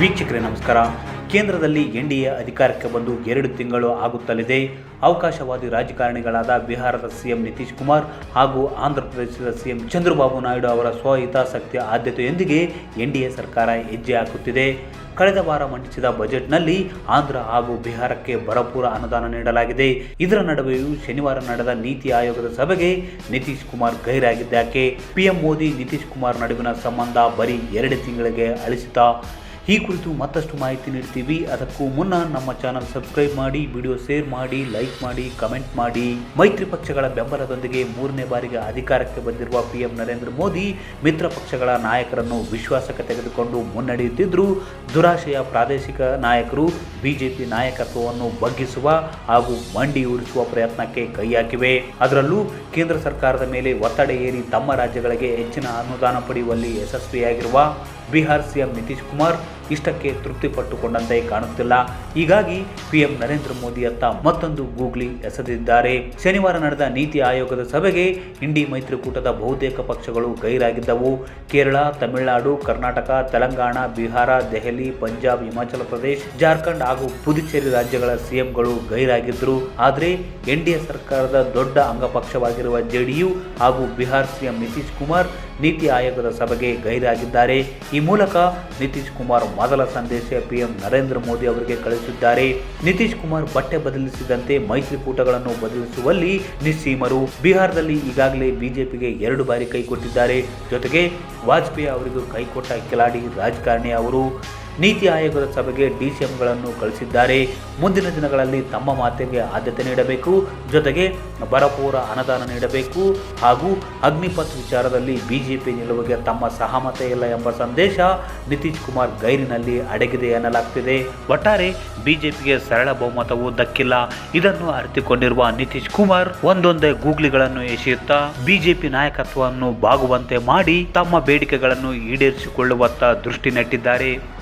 ವೀಕ್ಷಕರೇ, ನಮಸ್ಕಾರ. ಕೇಂದ್ರದಲ್ಲಿ ಎನ್ ಡಿ ಎ ಅಧಿಕಾರಕ್ಕೆ ಬಂದು ಎರಡು ತಿಂಗಳು ಆಗುತ್ತಲಿದೆ. ಅವಕಾಶವಾದಿ ರಾಜಕಾರಣಿಗಳಾದ ಬಿಹಾರದ ಸಿಎಂ ನಿತೀಶ್ ಕುಮಾರ್ ಹಾಗೂ ಆಂಧ್ರಪ್ರದೇಶದ ಸಿಎಂ ಚಂದ್ರಬಾಬು ನಾಯ್ಡು ಅವರ ಸ್ವಹಿತಾಸಕ್ತಿಯ ಆದ್ಯತೆಯೊಂದಿಗೆ ಎನ್ ಡಿ ಎ ಸರ್ಕಾರ ಹೆಜ್ಜೆ ಹಾಕುತ್ತಿದೆ. ಕಳೆದ ವಾರ ಮಂಡಿಸಿದ ಬಜೆಟ್ನಲ್ಲಿ ಆಂಧ್ರ ಹಾಗೂ ಬಿಹಾರಕ್ಕೆ ಭರಪೂರ ಅನುದಾನ ನೀಡಲಾಗಿದೆ. ಇದರ ನಡುವೆಯೂ ಶನಿವಾರ ನಡೆದ ನೀತಿ ಆಯೋಗದ ಸಭೆಗೆ ನಿತೀಶ್ ಕುಮಾರ್ ಗೈರಾಗಿದ್ದಾಕೆ. ಪಿಎಂ ಮೋದಿ, ನಿತೀಶ್ ಕುಮಾರ್ ನಡುವಿನ ಸಂಬಂಧ ಬರೀ ಎರಡು ತಿಂಗಳಿಗೆ ಅಳಿಸಿತ ಈ ಕುರಿತು ಮತ್ತಷ್ಟು ಮಾಹಿತಿ ನೀಡ್ತೀವಿ. ಅದಕ್ಕೂ ಮುನ್ನ ನಮ್ಮ ಚಾನಲ್ ಸಬ್ಸ್ಕ್ರೈಬ್ ಮಾಡಿ ವಿಡಿಯೋ ಶೇರ್ ಮಾಡಿ ಲೈಕ್ ಮಾಡಿ ಕಮೆಂಟ್ ಮಾಡಿ. ಮೈತ್ರಿ ಪಕ್ಷಗಳ ಬೆಂಬಲದೊಂದಿಗೆ ಮೂರನೇ ಬಾರಿಗೆ ಅಧಿಕಾರಕ್ಕೆ ಬಂದಿರುವ ಪಿಎಂ ನರೇಂದ್ರ ಮೋದಿ ಮಿತ್ರ ಪಕ್ಷಗಳ ನಾಯಕರನ್ನು ವಿಶ್ವಾಸಕ್ಕೆ ತೆಗೆದುಕೊಂಡು ಮುನ್ನಡೆಯುತ್ತಿದ್ದರು ದುರಾಶೆಯ ಪ್ರಾದೇಶಿಕ ನಾಯಕರು ಬಿಜೆಪಿ ನಾಯಕತ್ವವನ್ನು ಬಗ್ಗಿಸುವ ಹಾಗೂ ಮಂಡಿ ಉರಿಸುವ ಪ್ರಯತ್ನಕ್ಕೆ ಕೈ ಹಾಕಿವೆ ಅದರಲ್ಲೂ ಕೇಂದ್ರ ಸರ್ಕಾರದ ಮೇಲೆ ಒತ್ತಡ ಏರಿ ತಮ್ಮ ರಾಜ್ಯಗಳಿಗೆ ಹೆಚ್ಚಿನ ಅನುದಾನ ಪಡೆಯುವಲ್ಲಿ ಯಶಸ್ವಿಯಾಗಿರುವ ಬಿಹಾರ್ ಸಿಎಂ ನಿತೀಶ್ ಕುಮಾರ್ ಇಷ್ಟಕ್ಕೆ ತೃಪ್ತಿಪಟ್ಟುಕೊಂಡಂತೆ ಕಾಣುತ್ತಿಲ್ಲ. ಹೀಗಾಗಿ ಪಿಎಂ ನರೇಂದ್ರ ಮೋದಿಯತ್ತ ಮತ್ತೊಂದು ಗೂಗ್ಲಿ ಎಸೆದಿದ್ದಾರೆ. ಶನಿವಾರ ನಡೆದ ನೀತಿ ಆಯೋಗದ ಸಭೆಗೆ ಇಂಡಿ ಮೈತ್ರಿಕೂಟದ ಬಹುತೇಕ ಪಕ್ಷಗಳು ಗೈರಾಗಿದ್ದವು. ಕೇರಳ, ತಮಿಳುನಾಡು, ಕರ್ನಾಟಕ, ತೆಲಂಗಾಣ, ಬಿಹಾರ, ದೆಹಲಿ, ಪಂಜಾಬ್, ಹಿಮಾಚಲ ಪ್ರದೇಶ, ಜಾರ್ಖಂಡ್ ಹಾಗೂ ಪುದುಚೇರಿ ರಾಜ್ಯಗಳ ಸಿಎಂಗಳು ಗೈರಾಗಿದ್ದರು ಆದರೆ ಎನ್ಡಿಎ ಸರ್ಕಾರದ ದೊಡ್ಡ ಅಂಗಪಕ್ಷವಾಗಿರುವ ಜೆಡಿಯು ಹಾಗೂ ಬಿಹಾರ್ ಸಿಎಂ ನಿತೀಶ್ ಕುಮಾರ್ ನೀತಿ ಆಯೋಗದ ಸಭೆಗೆ ಗೈರಾಗಿದ್ದಾರೆ. ಈ ಮೂಲಕ ನಿತೀಶ್ ಕುಮಾರ್ ಮೊದಲ ಸಂದೇಶ ಪಿಎಂ ನರೇಂದ್ರ ಮೋದಿ ಅವರಿಗೆ ಕಳಿಸಿದ್ದಾರೆ. ನಿತೀಶ್ ಕುಮಾರ್ ಬಟ್ಟೆ ಬದಲಿಸಿದಂತೆ ಮೈತ್ರಿಕೂಟಗಳನ್ನು ಬದಲಿಸುವಲ್ಲಿ ನಿಸ್ಸೀಮರು. ಬಿಹಾರದಲ್ಲಿ ಈಗಾಗಲೇ ಬಿಜೆಪಿಗೆ ಎರಡು ಬಾರಿ ಕೈ ಕೊಟ್ಟಿದ್ದಾರೆ. ಜೊತೆಗೆ ವಾಜಪೇಯಿ ಅವರಿಗೂ ಕೈಕೊಟ್ಟ ಕಿಲಾಡಿ ರಾಜಕಾರಣಿ ಅವರು. ನೀತಿ ಆಯೋಗದ ಸಭೆಗೆ ಡಿಸಿಎಂಗಳನ್ನು ಕಳಿಸಿದ್ದಾರೆ. ಮುಂದಿನ ದಿನಗಳಲ್ಲಿ ತಮ್ಮ ಮಾತಿಗೆ ಆದ್ಯತೆ ನೀಡಬೇಕು. ಜೊತೆಗೆ ಬರಪೂರ ಅನುದಾನ ನೀಡಬೇಕು. ಹಾಗೂ ಅಗ್ನಿಪಥ್ ವಿಚಾರದಲ್ಲಿ ಬಿಜೆಪಿ ನಿಲುವಿಗೆ ತಮ್ಮ ಸಹಮತ ಇಲ್ಲ ಎಂಬ ಸಂದೇಶ ನಿತೀಶ್ ಕುಮಾರ್ ಗೈರಿನಲ್ಲಿ ಅಡಗಿದೆ ಎನ್ನಲಾಗ್ತಿದೆ. ಒಟ್ಟಾರೆ ಬಿಜೆಪಿಗೆ ಸರಳ ಬಹುಮತವು ದಕ್ಕಿಲ್ಲ. ಇದನ್ನು ಅರಿತುಕೊಂಡಿರುವ ನಿತೀಶ್ ಕುಮಾರ್ ಒಂದೊಂದೇ ಗೂಗ್ಲಿಗಳನ್ನು ಎಸೆಯುತ್ತಾ, ಬಿಜೆಪಿ ನಾಯಕತ್ವವನ್ನು ಬಾಗುವಂತೆ ಮಾಡಿ ತಮ್ಮ ಬೇಡಿಕೆಗಳನ್ನು ಈಡೇರಿಸಿಕೊಳ್ಳುವತ್ತ ದೃಷ್ಟಿ ನೆಟ್ಟಿದ್ದಾರೆ.